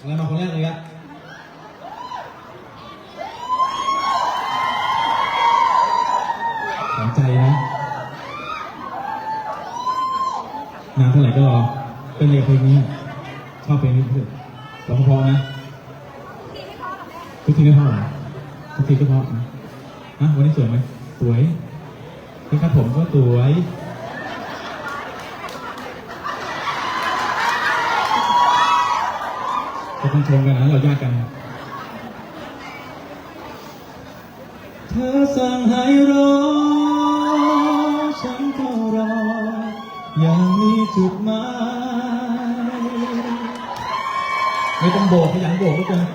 อะไรมาคนแรกเลยอะสนใจนะนานเท่าไหร่ก็รอเป็นเลยเพลงนี้ ชอบเพลงนี้ที่สุดร้องเพราะนะทุกทีก็เพราะเหรอทุกทีก็พราะนะวันนี้สวยไหมสวยที่คาดผมก็สวย ก็ต้องชมกันนะเราญาติกันเธอสั่งให้รอ ฉันก็รอ อย่างมีจุดหมายไม่ต้องโบกขยันโบกก็เกิน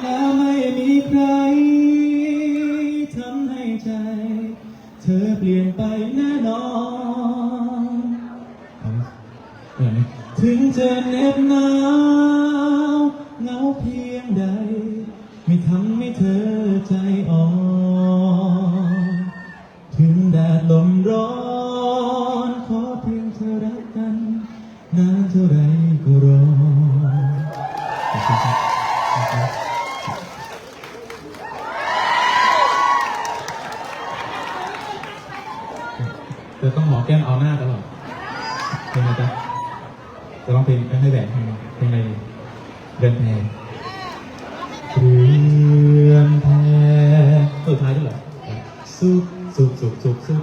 แล้วไม่มีใครทำให้ใจ เธอเปลี่ยนไปแน่นอนเอาไหมเอาไหมถึงจะเหน็บหนาว ทำให้เธอใจอ่อนถึงแดดลมร้อน ขอเพียงเธอรักกัน นานเท่าไรก็รอเธอต้องหอแก้มเอาหน้าตลอดเพลงอะไรจ๊ะจะร้องเพลงให้แหวนเพลงเพลงอะไรเรือนแพ เรือนแพสุดท้ายด้วยเหรอสุขสุขสุขสุขสุข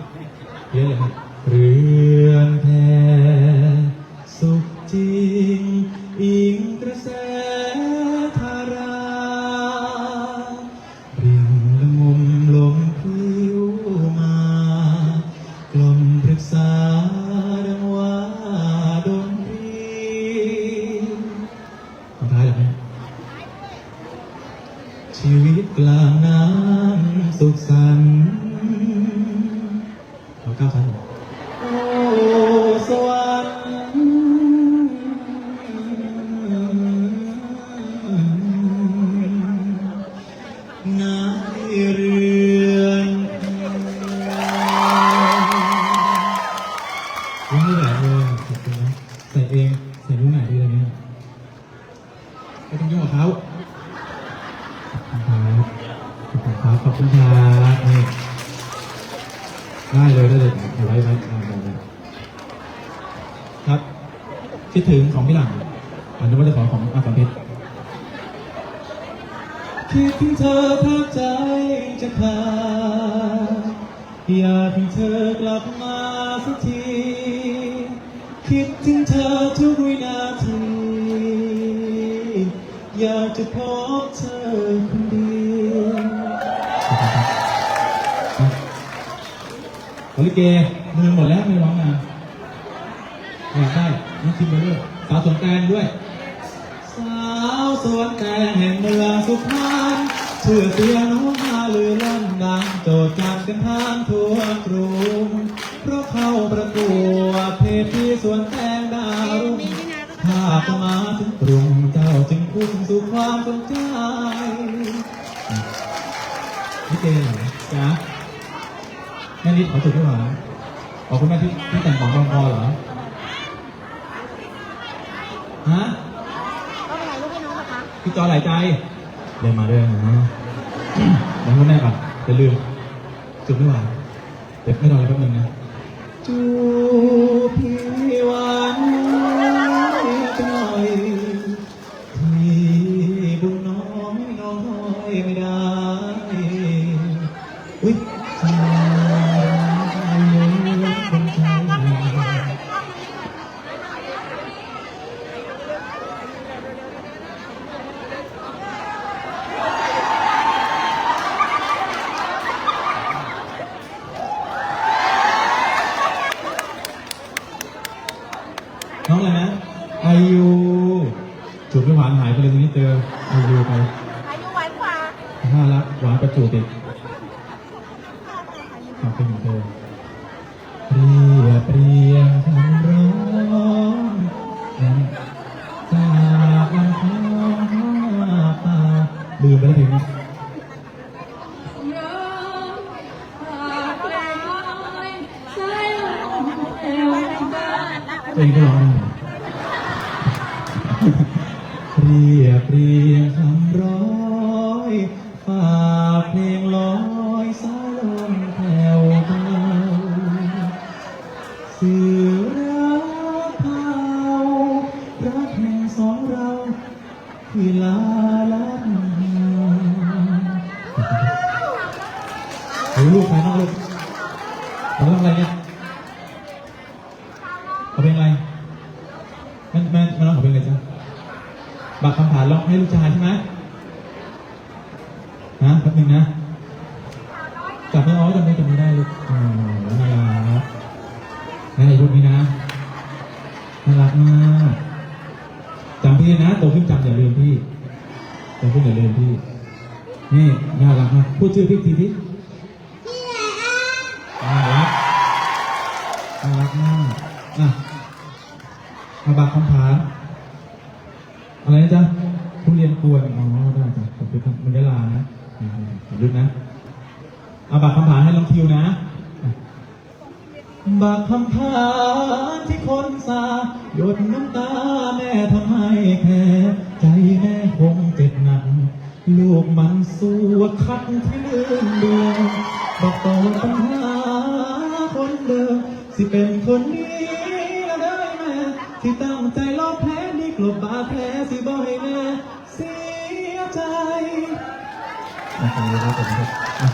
เยอะเลยครับเรือนแพสุขจริงอิงกระแส เราก้าวชั้นเหรอโอ้สวรรค์นายเรือนยังไม่ไหนเลยขอบคุณนะใส่เองใส่รู้ไหนดีเลยเนี่ยไม่ต้องยุ่งกับเขาครับขอบคุณครับขอบคุณครับนี่ ได้เลยได้เลยเอาไว้ไว้เอาไว้ไว้ครับ คิดถึงของพี่หลังอันนี้ว่าจะขอของอาสาเพชรคิดถึงเธอแทบใจจะขาดอยากให้เธอกลับมาสักที คิดถึงเธอทุกวินาที อยากจะพบเธอ ลิเกมือหมดแล้วไม่ร้องนานอยากได้น้องคิมไปด้วยสาวสวนแตงด้วย สาวสวนแตงแห่งเมืองสุพรรณเชื่อเสียงน้องมาลือลั่นดังโจทย์จันกันทางทั่วกรุงเพราะเข้าประกวดเพจที่สวนแตงดาวรุ่งถ้าก็มาถึงกรุงเจ้าจึงพุ่งสู่ความสนใจนี่เกจ๊ะแม่ นิดขอจุดด้วยเหรอขอบคุณแม่ที่ที่แต่งของรองคอเหรอ ฮะต้องอะไรลูกพี่น้องนะคะพี่จอหลายใจ เดินมาด้วยนะเดี๋ยวคุณแม่ก่อนจะลืม จุดด้วยเหรอเดี๋ยวไม่รอเลยแป๊บนึงนะจูบพี่ ขอบคุณเธอเรียบเรียงคำร้องนั้นจากลำคอป่าลืมไปแล้วเพลงนี้ตัวเองก็ร้องได้เปรียบเรียงคำร้อย ลูกใครบ้างลูกเราทำอะไรเนี่ยเอาเพลงอะไรแม่แม่แม่ร้องขอเพลงอะไรจ๊ะบักคำผ่านร้องให้ลูกชายใช่ไหมฮะแป๊บนึงนะจับไม่อ้อยจำไม่จำไม่ได้ลูกอ๋อน่ารักน่ารักลูกนี้นะน่ารักมากจำพี่นะโตขึ้นจำอย่าลืมพี่โตขึ้นอย่าลืมพี่นี่น่ารักมากพูดชื่อพี่ทีพี่ อืมขอบคุณนะเอาบัตรคำถามให้ลองคิวนะบัตรคำถามที่คนสาหยดน้ำตาแม่ทำให้แพ้ใจแม่คงเจ็บหนักลูกมันสู้คัดที่ลืมเดือนบอกต่อปัญหาคนเดิมสิเป็นคนนี้แล้วได้แม่ที่ตั้งใจ โอเคครับผมครับอะ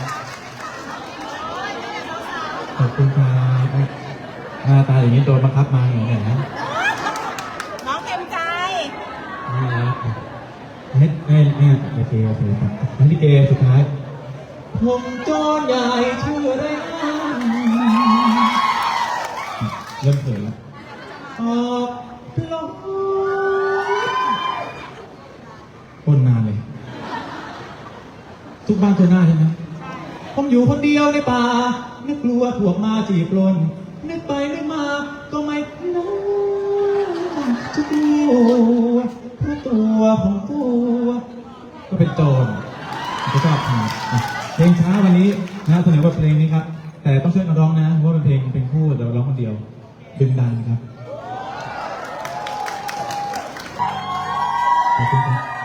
ขอบคุณครับหน้าตาอย่างนี้โดนบังคับมาอย่างไรนะน้องเต็มใจนี่นะเฮ็ดเอ้ยเนี่ยโอเคโอเคครับอันนี้เกสุดท้ายผมโจรใหญ่ชื่อไรนะเริ่มเขินแล้วออกลงคนนานเลย ทุก บ้านเจอหน้าใช่ไหมผมอยู่คนเดียวในป่า นึกกลัวพวกมาจีบลน นึกไปนึกมา ก็ไม่น่าจะกลัวเพราะตัวของตัวก็เป็นโจรก็ชอบทำเพลงช้าวันนี้นะเสนอว่าเพลงนี้ครับ แต่ต้องช่วยกันร้องนะเพราะเป็นเพลงเป็นคู่แต่ร้องคนเดียวดึงดันครับขอบคุณครับ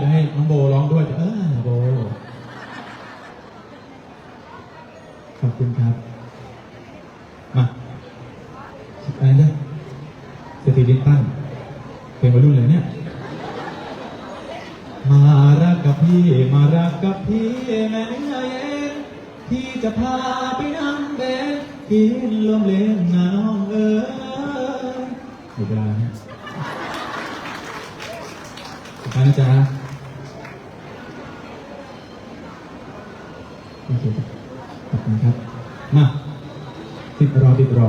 จะให้น้องโบร้องด้วยเออโบขอบคุณครับ มาอะไรเนี่ยเศรษฐีลิ้นปั้นเป็นวัยรุ่นเลยเนี่ย มารักกับพี่ มารักกับพี่แม่เนื้อเย็นพี่จะพาไปนั่งเบนกินลมเล่นนะน้องเอ๋ยหมดเวลาเนี่ยสุด โอเคขอบคุณครับ มาติดรอติดรอ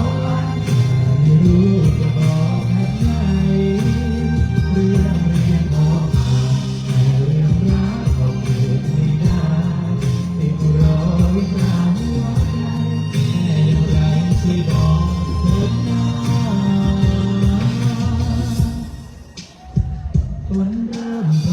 温暖。